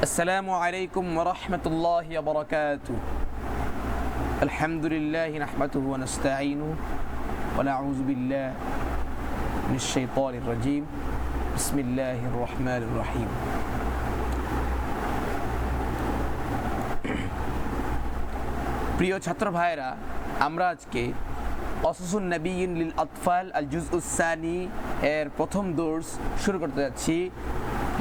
السلام عليكم ورحمة الله وبركاته الحمد لله نحمده ونستعينه ونعوذ بالله من الشيطان الرجيم بسم الله الرحمن الرحيم প্রিয় ছাত্র ভাইরা আমরা আজকে অসুসুন নবীন লিল আতফাল আল জুজ উসানি এর প্রথম দোর্স শুরু করতে যাচ্ছি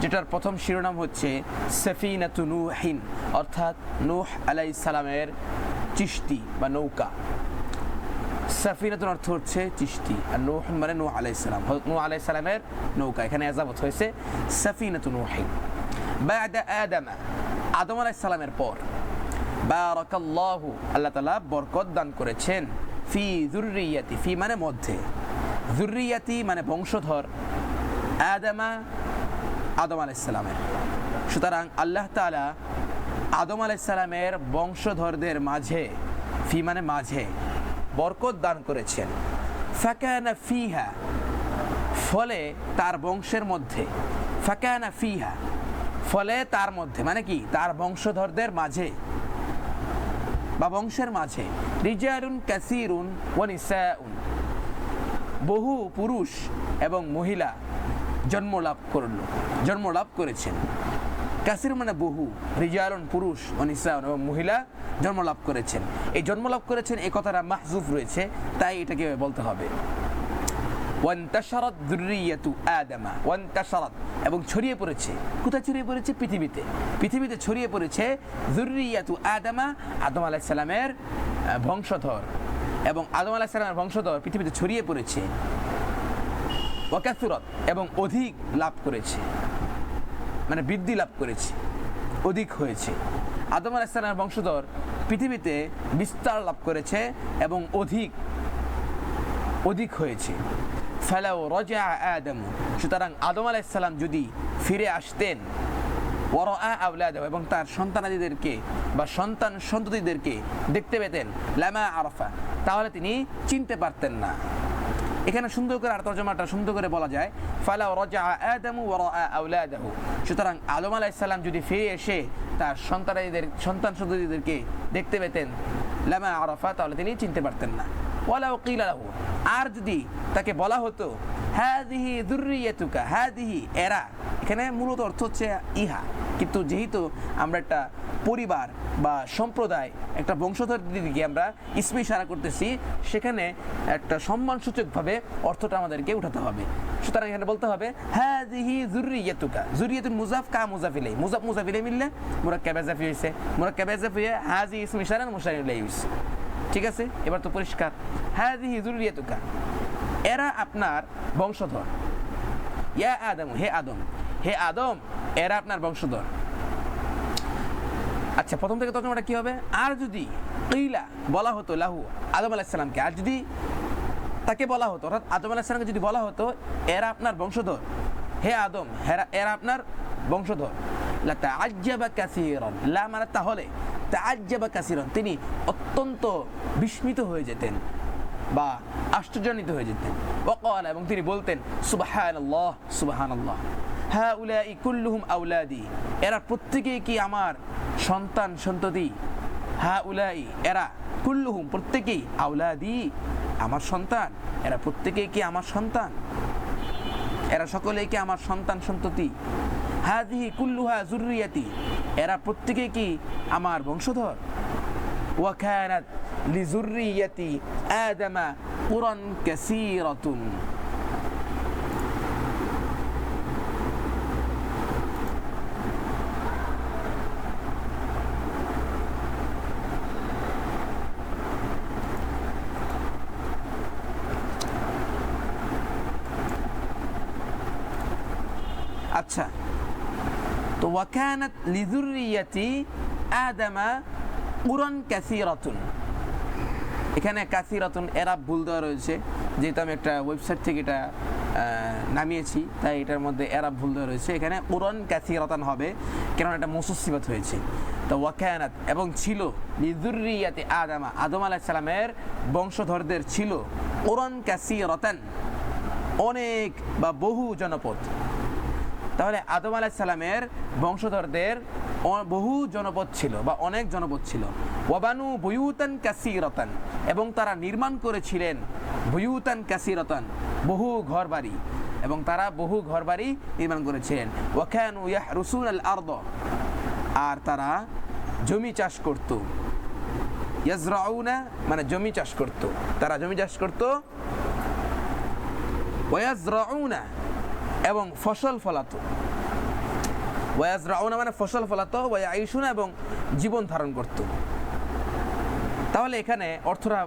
যেটার প্রথম শিরোনাম হচ্ছে সফিনাতু নুহিন, অর্থাৎ নূহ আলাই সালামের চিশতি বা নৌকা। সাফিনাতুন অর্থ হচ্ছে চিশতি, আর নূহ মানে নূহ আলাই সালাম নূহ নৌকা, এখানে এজাবত হয়েছে সাফিনাতু নুহিন। আদামা, আদম পর বারাকাল্লাহু, আল্লাহ তাআলা বরকত দান করেছেন ফি যুররিয়াতি, ফি মানে মধ্যে। যুররিয়াতি মানে বংশধর। আদামা আদম আলাইসালামের সুতরাং আল্লাহ তাআলা আদম আলাইসালামের বংশধরদের মাঝে, ফি মানে মাঝে, বরকত দান করেছেন। ফাকানা ফিহা, ফলে তার বংশের মধ্যে, ফাকানা ফিহা, ফলে তার মধ্যে মানে কি? তার বংশধরদের মাঝে বা বংশের মাঝে রিজারুন কাসিরুন ও নিসাউন, বহু পুরুষ এবং মহিলা জন্ম লাভ করল জন্ম লাভ করেছেন। কাসির মানে বহু রিজারুন পুরুষ ও এবং মহিলা জন্ম লাভ করেছেন। এই জন্ম লাভ করেছেন এই কথাটা মাহজুফ রয়েছে তাই এটাকে বলতে হবে। এবং ছড়িয়ে পড়েছে কোথায় ছড়িয়ে পড়েছে? পৃথিবীতে। পৃথিবীতে ছড়িয়ে পড়েছে দুর্রিয়াতু আদামা আদম আহ, বংশধর। এবং আদম আলাইহিস সালামের বংশধর পৃথিবীতে ছড়িয়ে পড়েছে ওয়াকাসুরত এবং অধিক লাভ করেছে। মানে বৃদ্ধি লাভ করেছে। অধিক হয়েছে। আদম আলাইহিস সালামের বংশধর পৃথিবীতে বিস্তার লাভ করেছে এবং অধিক অধিক হয়েছে। ফেলাও রজা আদম। সুতরাং আদম আলাইসাল্লাম যদি ফিরে আসতেন ওরা আউলাদ এবং তার সন্তানাদিদেরকে বা সন্তান সন্ততিদেরকে দেখতে পেতেন, লামা আরফা, তাহলে তিনি চিনতে পারতেন না। এখানে সুন্দর করে আর তর্জমাটা সুন্দর করে বলা যায়, ফালা রজা আদামু ওরা আউলাদাহু সুতরাং আদম আলাইসাল্লাম যদি ফিরে এসে তার সন্তানাদিদের সন্তান সন্ততিদেরকে দেখতে পেতেন, লামা আরফা, তাহলে তিনি চিনতে পারতেন না। ওয়ালাউ কিলা লাহু, আর যদি তাকে বলা হতো হাদিহি দুর্রিয়াতুকা হাদিহি এরা এখানে মূলত অর্থ হচ্ছে ইহা। কিন্তু যেহেতু আমরা একটা পরিবার বা সম্প্রদায় একটা বংশধর দিকে আমরা ইসমি সারা করতেছি, সেখানে একটা সম্মানসূচকভাবে অর্থটা আমাদেরকে উঠাতে হবে। সুতরাং এখানে বলতে হবে হ্যাঁ দিহি জুরিয়াতুকা জুরিয়াতুল মুজাফ কা মুজাফিলে মুজাফ মুজাফিলে মিললে মোরা ক্যাবেজাফি হয়েছে মোরা ক্যাবেজাফি হয়ে হাজি ইসমি সারান মুসারিলাই হয়েছে ঠিক আছে? এবার তো পরিষ্কার। হ্যাঁ দিহি জুরিয়াতুকা এরা আপনার বংশধর। ইয়া আদম, হে আদম। হে আদম, এরা আপনার বংশধর। আচ্ছা প্রথম থেকে তর্জমাটা কি হবে? আর যদি ইলা বলা হতো লাহু আদম আলাহিসাল্লামকে আর যদি তাকে বলা হতো, অর্থাৎ আদম আলাহিসাল্লামকে যদি বলা হতো, এরা আপনার বংশধর। হে আদম, হেরা, এরা আপনার বংশধর। লা তাআজ্জাবা কাসীরান। লা মানে তাহলে, তাআজ্জাবা কাসীরান। তিনি অত্যন্ত বিস্মিত হয়ে যেতেন বা আশ্চর্যান্বিত হয়ে যেতেন। ওয়াকাল এবং তিনি বলতেন, সুবহানাল্লাহ সুবহানাল্লাহ। হ্যাঁ উলাই কুল্লুহুম আউলাদি। এরা প্রত্যেকেই কি আমার সন্তান, সন্ততি? হ্যাঁ উলাই এরা কুল্লুহুম, প্রত্যেকেই আউলাদি, আমার সন্তান। এরা প্রত্যেকেই কি আমার সন্তান? এরা সকলেই কি আমার সন্তান, সন্ততি? হাদিহি কুল্লুহা জুরিয়াতি এরা প্রত্যেকেই কি আমার বংশধর? ওয়াকানাত লিজুরিয়াতি আদামা কুরান কাসীরাতুন। আচ্ছা। তো ওয়াকানাত লিজুরিয়াতি আদামা কুরান কাসীরাতুন। এখানে কাসিরাতুন, এরা ভুল দেওয়া রয়েছে। যেহেতু আমি একটা ওয়েবসাইট থেকে এটা নামিয়েছি, তাই এটার মধ্যে এরা ভুল দেওয়া রয়েছে। এখানে কোরআন কাসিরাতান হবে, কেননা এটা মুসুসিবত হয়েছে। তো ওয়াকানাত, এবং ছিল লিজুরিয়াতে আদামা, আদম আলাহ সালামের বংশধরদের ছিল কোরআন কাসিরাতান। অনেক বা বহু জনপদ। তাহলে আদম আলাহ সালামের বংশধরদের বহু জনপদ ছিল বা অনেক জনপদ ছিল। ওয়াবানু বুয়ুতান কাসিরতান। এবং তারা নির্মাণ করেছিলেন বুয়ুতান কাসিরতান, বহু ঘর বাড়ি এবং তারা বহু ঘর বাড়ি নির্মাণ করেছিলেন। ওয়াখানু ইয়াহরুসুন আল আরদ। আর তারা জমি চাষ করত। ইয়াজরাউনা মানে জমি চাষ করত। তারা জমি চাষ করত। ওয়াজরাউনা এবং ফসল ফলাতো। ওয়াজরাউনা মানে ফসল ফলাতো ওয়াইশুনা এবং জীবন ধারণ করত। তাহলে এখানে অর্থটা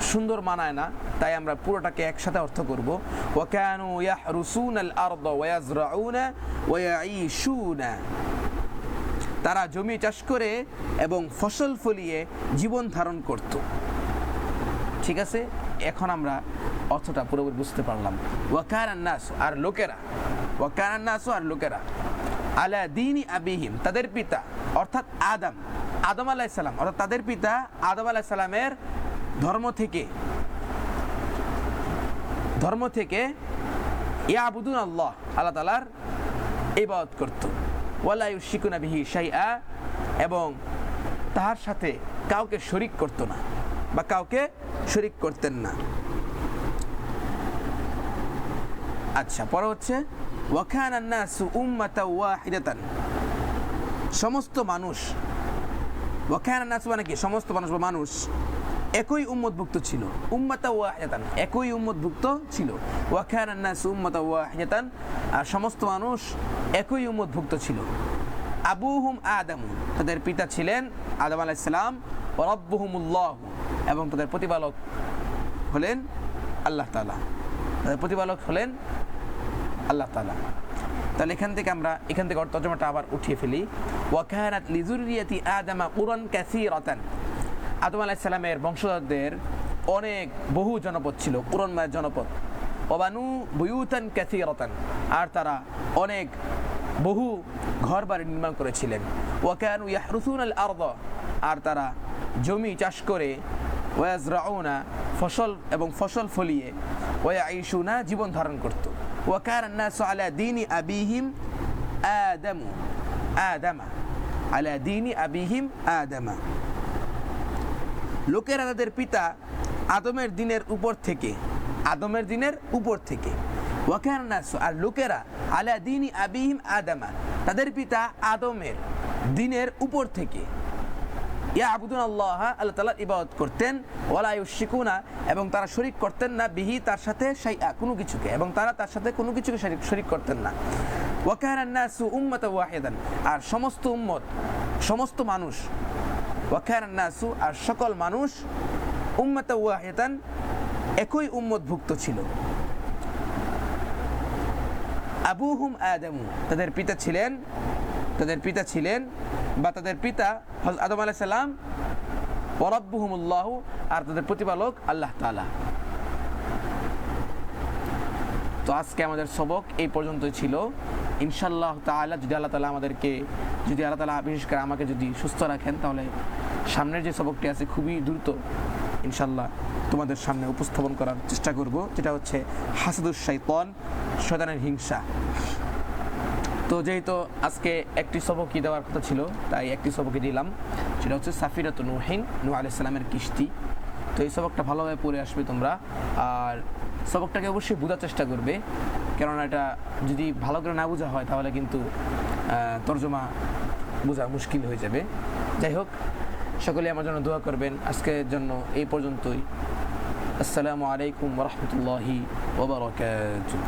সুন্দর মানায় না, তাই আমরা পুরোটাকে একসাথে অর্থ করব। ওয়াকানু ইয়াহরুসুন আল আরদ ওয়াজরাউনা ওয়াইশুনা তারা জমি চাষ করে এবং ফসল ফলিয়ে জীবন ধারণ করত। ঠিক আছে? এখন আমরা অর্থটা পুরোপুরি বুঝতে পারলাম। ওয়াকার নাস আর লোকেরা। ওয়াকার নাস আর লোকেরা। আলা দিনী আবিহিম, তাদের পিতা, অর্থাৎ আদম। আদম আলাহ সালাম, অর্থাৎ তাদের পিতা আদম আলাহ সালামের ধর্ম থেকে। ধর্ম থেকে ইয়াবুদুন আল্লাহ আল্লাহ তালার ইবাদত করত। ওয়ালা ইউশিকুনা বিহি শাইআ, এবং তাহার সাথে কাউকে শরিক করত না, বা কাউকে শরিক করতেন না। আচ্ছা পরে হচ্ছে ওয়াখান আন্নাসু সমস্ত মানুষ ওয়াখান মানে কি? সমস্ত মানুষ বা মানুষ একই উম্মতভুক্ত ছিল। উম্মাতা একই উম্মতভুক্ত ছিল। ওয়াখান আন্নাস উম্মাতা আর সমস্ত মানুষ একই উম্মতভুক্ত ছিল। আবুহুম আদামু, তাদের পিতা ছিলেন আদম আলাইহিস সালাম ও রব্বুহুমুল্লাহ, এবং তাদের প্রতিপালক হলেন আল্লাহ তাদের প্রতিপালক হলেন আল্লাহ তালা তাহলে এখান থেকে আমরা, এখান থেকে তর্জমাটা আবার উঠিয়ে ফেলি। ওয়াকানাত লিজুরিয়াতি আদামা ক্যাসি রতান আদম আলাইহিস সালামের বংশধরদের অনেক বহু জনপদ ছিল পুরনময় জনপদ। ওবানু বুয়ুতান ক্যাসি রতান আর তারা অনেক বহু ঘর বাড়ি নির্মাণ করেছিলেন। ওয়াকানু ইয়াহরুসুন আল আরদ। আর তারা জমি চাষ করে ওয়াজরাউনা ফসল এবং ফসল ফলিয়ে। ওয়া আইসুনা জীবন ধারণ করত। ওয়াকার নাসু আলা দিনী আবিহিম আদামু। আদামা। আলা দিনী আবিহিম আদামা। লোকেরা তাদের পিতা আদমের দিনের উপর থেকে, আদমের দিনের উপর থেকে। ওয়াকার নাসু, আর লোকেরা আলা দিনী আবিহিম আদামা। তাদের পিতা আদমের দিনের উপর থেকে। ইয়া আবুদুন আল্লাহ আল্লাহ তালা ইবাদত করতেন, ওয়ালা ইউশিকুনা এবং তারা শরিক করতেন না, বিহি তার সাথে সেই কোনো কিছুকে, এবং তারা তার সাথে কোনো কিছুকে শরিক করতেন না। ওয়াকার উম্মত ওয়াহিদান, আর সমস্ত উম্মত, সমস্ত মানুষ ওয়াকার আর সকল মানুষ উম্মত ওয়াহিদান, একই উম্মতভুক্ত ছিল। আবুহুম আদামু, তাদের পিতা ছিলেন, তাদের পিতা ছিলেন বা তাদের পিতা হযরত আদম আলাইহিস সালাম ওয়ারাব্বুহুমুল্লাহ আর তাদের প্রতিপালক আল্লাহ তাআলা। তো আজকে আমাদের সবক এই পর্যন্তই ছিল। ইনশাল্লাহ তাআলা যদি আল্লাহ তালা আমাদেরকে, যদি আল্লাহ তালা বিশেষ করে আমাকে যদি সুস্থ রাখেন, তাহলে সামনের যে সবকটি আছে খুবই দ্রুত ইনশাল্লাহ তোমাদের সামনে উপস্থাপন করার চেষ্টা করব, যেটা হচ্ছে হাসাদুস শাইতান, শয়তানের হিংসা। তো যেহেতু আজকে একটি সবকই দেওয়ার কথা ছিল, তাই একটি সবকই দিলাম। সেটা হচ্ছে সাফিরাত নুহিন নু আলাইসালামের কিস্তি তো এই সবকটা ভালোভাবে পড়ে আসবে তোমরা। আর সবকটাকে অবশ্যই বোঝার চেষ্টা করবে। কেননা এটা যদি ভালো করে না বোঝা হয়, তাহলে কিন্তু তর্জমা বোঝা মুশকিল হয়ে যাবে। যাই হোক সকলে আমার জন্য দোয়া করবেন। আজকের জন্য এই পর্যন্তই। আসসালামু আলাইকুম রহমতুল্লাহি ওবরাকাতুহ